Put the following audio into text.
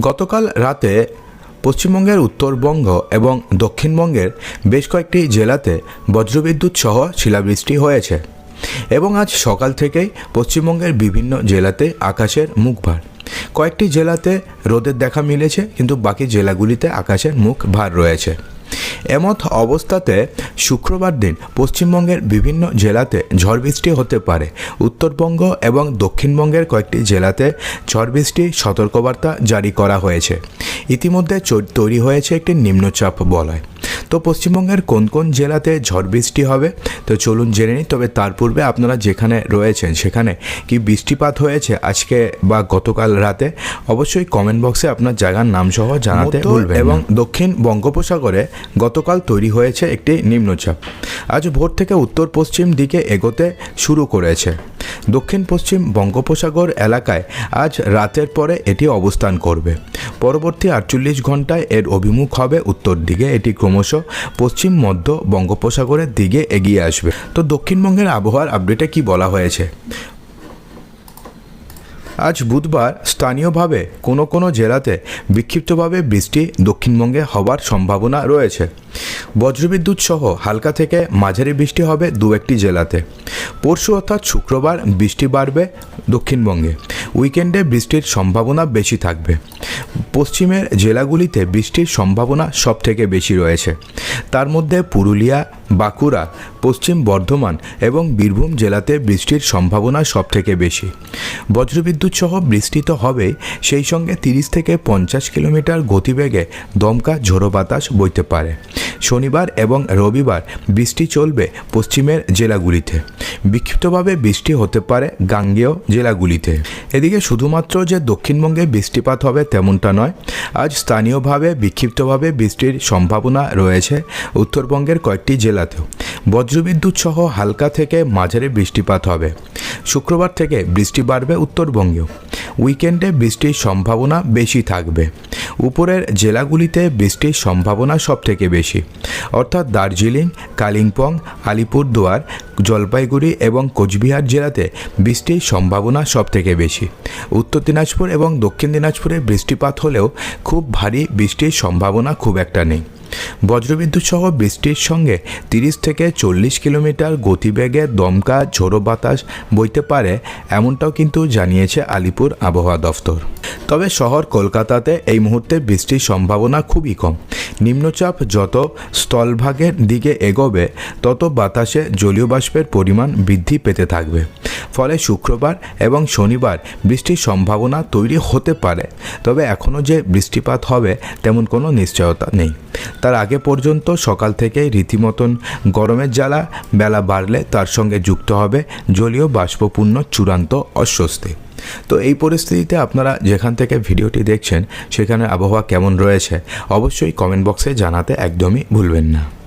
গতকাল রাতে পশ্চিমবঙ্গের উত্তরবঙ্গ এবং দক্ষিণবঙ্গের বেশ কয়েকটি জেলাতে বজ্রবিদ্যুৎ সহ শিলাবৃষ্টি হয়েছে এবং আজ সকাল থেকেই পশ্চিমবঙ্গের বিভিন্ন জেলাতে আকাশের মুখ ভার কয়েকটি জেলাতে রোদের দেখা মিলেছে, কিন্তু বাকি জেলাগুলিতে আকাশের মুখ ভার রয়েছে। এমত অবস্থাতে শুক্রবার দিন পশ্চিমবঙ্গের বিভিন্ন জেলাতে ঝড় বৃষ্টি হতে পারে। উত্তরবঙ্গ এবং দক্ষিণবঙ্গের কয়েকটি জেলাতে ঝড় বৃষ্টি সতর্কবার্তা জারি করা হয়েছে। ইতিমধ্যে তৈরি হয়েছে একটি নিম্নচাপ বলয়। তো পশ্চিমবঙ্গের কোন কোন জেলাতে ঝড় বৃষ্টি হবে? তো চলুন জেনে নিই তবে তার পূর্বে আপনারা যেখানে রয়েছেন সেখানে কি বৃষ্টিপাত হয়েছে আজকে বা গতকাল রাতে? অবশ্যই কমেন্ট বক্সে আপনার জায়গার নাম সহ জানাতে ভুলবেন এবং দক্ষিণ বঙ্গোপসাগরে গতকাল তৈরি হয়েছে একটি নিম্নচাপ। আজ ভোর থেকে উত্তর পশ্চিম দিকে এগোতে শুরু করেছে। দক্ষিণ পশ্চিম বঙ্গোপসাগর এলাকায় আজ রাতের পরে এটি অবস্থান করবে। পরবর্তী আটচল্লিশ ঘন্টায় এর অভিমুখ হবে উত্তর দিকে। এটি ক্রমশ পশ্চিম, মধ্য বঙ্গোপসাগরের দিকে এগিয়ে আসবে। তো দক্ষিণবঙ্গের আবহাওয়ার আপডেটে কি বলা হয়েছে? আজ বুধবার স্থানীয়ভাবে কোনো কোনো জেলাতে বিক্ষিপ্তভাবে বৃষ্টি দক্ষিণবঙ্গে হবার সম্ভাবনা রয়েছে। বজ্রবিদ্যুৎ সহ হালকা থেকে মাঝারি বৃষ্টি হবে দু একটি জেলাতে। পরশু অর্থাৎ শুক্রবার বৃষ্টি বাড়বে দক্ষিণবঙ্গে। উইকেন্ডে বৃষ্টির সম্ভাবনা বেশি থাকবে। পশ্চিমের জেলাগুলিতে বৃষ্টির সম্ভাবনা সব থেকে বেশি রয়েছে। তার মধ্যে পুরুলিয়া, বাঁকুড়া, পশ্চিম বর্ধমান এবং বীরভূম জেলাতে বৃষ্টির সম্ভাবনা সব থেকে বেশি। বজ্রবিদ্যুৎ সহ বৃষ্টি তো হবে সেই সঙ্গে তিরিশ থেকে পঞ্চাশ কিলোমিটার গতিবেগে দমকা ঝোড়ো বাতাস বইতে পারে। শনিবার এবং রবিবার বৃষ্টি চলবে পশ্চিমের জেলাগুলিতে। বিক্ষিপ্তভাবে বৃষ্টি হতে পারে গাঙ্গেয় জেলাগুলিতে। এদিকে শুধুমাত্র যে দক্ষিণবঙ্গে বৃষ্টিপাত হবে তেমনটা নয়, আজ স্থানীয়ভাবে বিক্ষিপ্তভাবে বৃষ্টির সম্ভাবনা রয়েছে উত্তরবঙ্গের কয়েকটি জেলাতেও। বজ্রবিদ্যুৎ সহ হালকা থেকে মাঝারি বৃষ্টিপাত হবে। শুক্রবার থেকে বৃষ্টি বাড়বে উত্তরবঙ্গেও। উইকেন্ডে বৃষ্টির সম্ভাবনা বেশি থাকবে। উপরের জেলাগুলিতে বৃষ্টির সম্ভাবনা সব থেকে বেশি। অর্থাৎ দার্জিলিং, কালিম্পং, আলিপুরদুয়ার, জলপাইগুড়ি এবং কোচবিহার জেলাতে বৃষ্টির সম্ভাবনা সব থেকে বেশি। উত্তর দিনাজপুর এবং দক্ষিণ দিনাজপুরে বৃষ্টিপাত হলেও খুব ভারী বৃষ্টির সম্ভাবনা খুব একটা নেই। বজ্রবিদ্যুৎ সহ বৃষ্টির সঙ্গে তিরিশ থেকে চল্লিশ কিলোমিটার গতিবেগে দমকা, ঝোড়ো বাতাস বইতে পারে, এমনটাও কিন্তু জানিয়েছে আলিপুর আবহাওয়া দফতর। তবে শহর কলকাতাতে এই মুহূর্তে বৃষ্টির সম্ভাবনা খুবই কম। নিম্নচাপ যত স্থলভাগের দিকে এগোবে, তত বাতাসে জলীয় বাষ্পের পরিমাণ বৃদ্ধি পেতে থাকবে। ফলে শুক্রবার এবং শনিবার বৃষ্টির সম্ভাবনা তৈরি হতে পারে। তবে এখনও যে বৃষ্টিপাত হবে তেমন কোনো নিশ্চয়তা নেই। তার আগে পর্যন্ত সকাল থেকেই রীতিমতন গরমের জ্বালা, বেলা বাড়লে তার সঙ্গে যুক্ত হবে জলীয় বাষ্পপূর্ণ চূড়ান্ত অস্বস্তি। তো এই পরিস্থিতিতে আপনারা যেখান থেকে ভিডিওটি দেখছেন, সেখানে আবহাওয়া কেমন রয়েছে, অবশ্যই কমেন্ট বক্সে জানাতে একদমই ভুলবেন না।